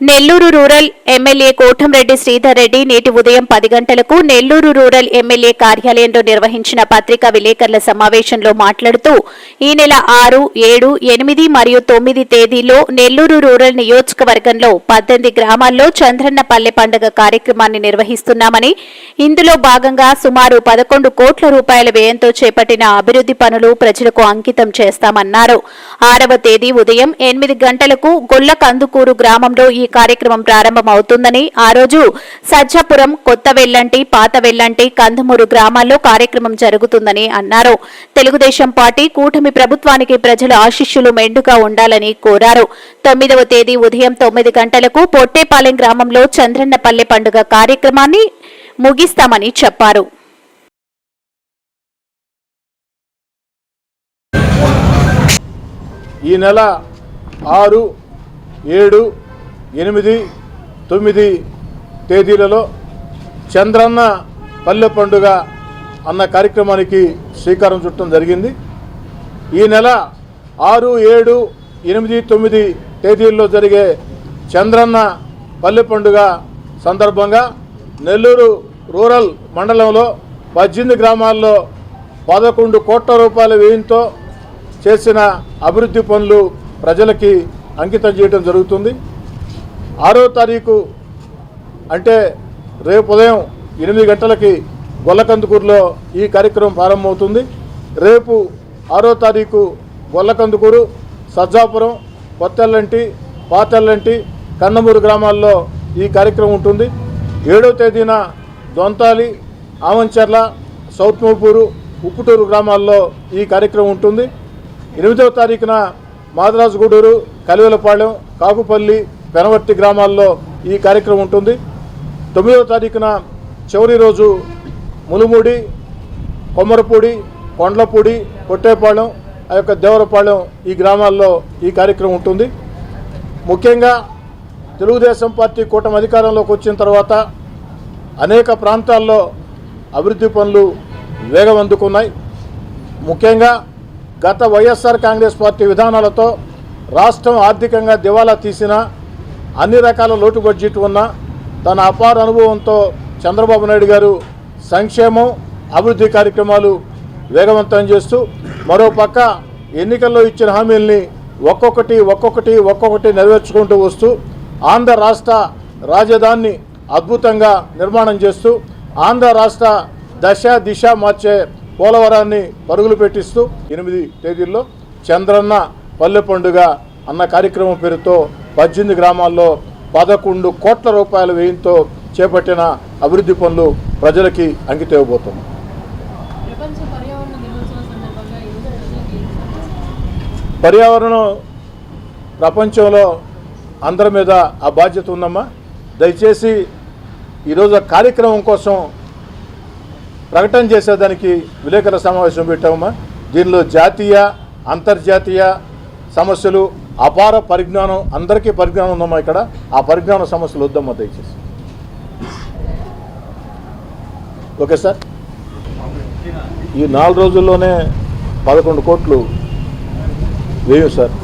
Nellore rural MLA Kotamreddy Sridhar Reddy నేటి ఉదయం పది గంటలకు నెల్లూరు రూరల్ ఎమ్మెల్యే కార్యాలయంలో నిర్వహించిన పత్రికా విలేకరుల సమావేశంలో మాట్లాడుతూ ఈ నెల ఆరు ఏడు ఎనిమిది మరియు తొమ్మిది తేదీల్లో నెల్లూరు రూరల్ నియోజకవర్గంలో పద్దెనిమిది గ్రామాల్లో చంద్రన్న పల్లె పండుగ కార్యక్రమాన్ని నిర్వహిస్తున్నామని ఇందులో భాగంగా సుమారు పదకొండు కోట్ల రూపాయల వ్యయంతో చేపట్టిన అభివృద్ధి పనులు ప్రజలకు అంకితం చేస్తామన్నారు. ఆరవ తేదీ ఉదయం ఎనిమిది గంటలకు గొల్ల కందుకూరు గ్రామంలో ఈ కార్యక్రమం ప్రారంభమవుతుందని ఆ రోజు సజ్జాపురం కొత్త వెల్లంటి పాత వెల్లంటి కందమూరు గ్రామాల్లో కార్యక్రమం జరుగుతుందని అన్నారు. తెలుగుదేశం పార్టీ కూటమి ప్రభుత్వానికి ప్రజల ఆశిష్యులు మెండుగా ఉండాలని కోరారు. తొమ్మిదవ తేదీ ఉదయం తొమ్మిది గంటలకు పొట్టేపాలెం గ్రామంలో చంద్రన్నపల్లె పండుగ కార్యక్రమాన్ని ముగిస్తామని చెప్పారు. ఈ నెల ఆరు ఏడు ఎనిమిది తొమ్మిది తేదీలలో చంద్రన్న పల్లె పండుగ అన్న కార్యక్రమానికి శ్రీకారం చుట్టడం జరిగింది. ఈ నెల ఆరు ఏడు ఎనిమిది తొమ్మిది తేదీల్లో జరిగే చంద్రన్న పల్లె పండుగ సందర్భంగా నెల్లూరు రూరల్ మండలంలో పద్దెనిమిది గ్రామాల్లో పదకొండు కోట్ల రూపాయల వ్యయంతో చేసిన అభివృద్ధి పనులు ప్రజలకి అంకితం చేయడం జరుగుతుంది. ఆరో తారీఖు అంటే రేపు ఉదయం ఎనిమిది గంటలకి గొల్లకందుకూరులో ఈ కార్యక్రమం ప్రారంభమవుతుంది. రేపు ఆరో తారీఖు గొల్లకందుకూరు సజ్జాపురం కొత్తెల్లంటి పాతెల్లంటి కన్నమూరు గ్రామాల్లో ఈ కార్యక్రమం ఉంటుంది. ఏడో తేదీన దొంతాలి ఆమంచెర్ల సౌత్ మోపూరు ఉప్పుటూరు గ్రామాల్లో ఈ కార్యక్రమం ఉంటుంది. ఎనిమిదవ తారీఖున మాదరాజుగూడూరు కలివెలపాలెం కాకుపల్లి పెనవర్తి గ్రామాల్లో ఈ కార్యక్రమం ఉంటుంది. తొమ్మిదవ తారీఖున చివరి రోజు ములుమూడి కొమ్మరపూడి కొండ్లపూడి కొట్టేపాళెం ఆ యొక్క దేవరపాళెం ఈ గ్రామాల్లో ఈ కార్యక్రమం ఉంటుంది. ముఖ్యంగా తెలుగుదేశం పార్టీ కూటమి అధికారంలోకి వచ్చిన తర్వాత అనేక ప్రాంతాల్లో అభివృద్ధి పనులు వేగం అందుకున్నాయి. ముఖ్యంగా గత వైఎస్ఆర్ కాంగ్రెస్ పార్టీ విధానాలతో రాష్ట్రం ఆర్థికంగా దివాలా తీసిన అన్ని రకాల లోటు బడ్జెట్ ఉన్న తన అపార అనుభవంతో చంద్రబాబు నాయుడు గారు సంక్షేమం అభివృద్ధి కార్యక్రమాలు వేగవంతం చేస్తూ మరోపక్క ఎన్నికల్లో ఇచ్చిన హామీల్ని ఒక్కొక్కటి ఒక్కొక్కటి ఒక్కొక్కటి నెరవేర్చుకుంటూ వస్తూ ఆంధ్ర రాష్ట్ర రాజధానిని అద్భుతంగా నిర్మాణం చేస్తూ ఆంధ్ర రాష్ట్ర దశ దిశ మార్చే పోలవరాన్ని పరుగులు పెట్టిస్తూ ఎనిమిది తేదీల్లో చంద్రన్న పల్లె పండుగ అన్న కార్యక్రమం పేరుతో పద్దెనిమిది గ్రామాల్లో పదకొండు కోట్ల రూపాయల వ్యయంతో చేపట్టిన అభివృద్ధి పనులు ప్రజలకి అంకితం పర్యావరణం ప్రపంచంలో అందరి మీద ఆ బాధ్యత ఉందమ్మా. దయచేసి ఈరోజు కార్యక్రమం కోసం ప్రకటన చేసేదానికి విలేకరుల సమావేశం పెట్టామమ్మా. దీనిలో జాతీయ అంతర్జాతీయ సమస్యలు అపార పరిజ్ఞానం అందరికీ పరిజ్ఞానం ఉందమ్మా ఇక్కడ. ఆ పరిజ్ఞాన సమస్యలు వద్దమ్మా దయచేసి. Okay sir? ఈ నాలుగు రోజుల్లోనే పదకొండు కోట్లు వేయం సార్.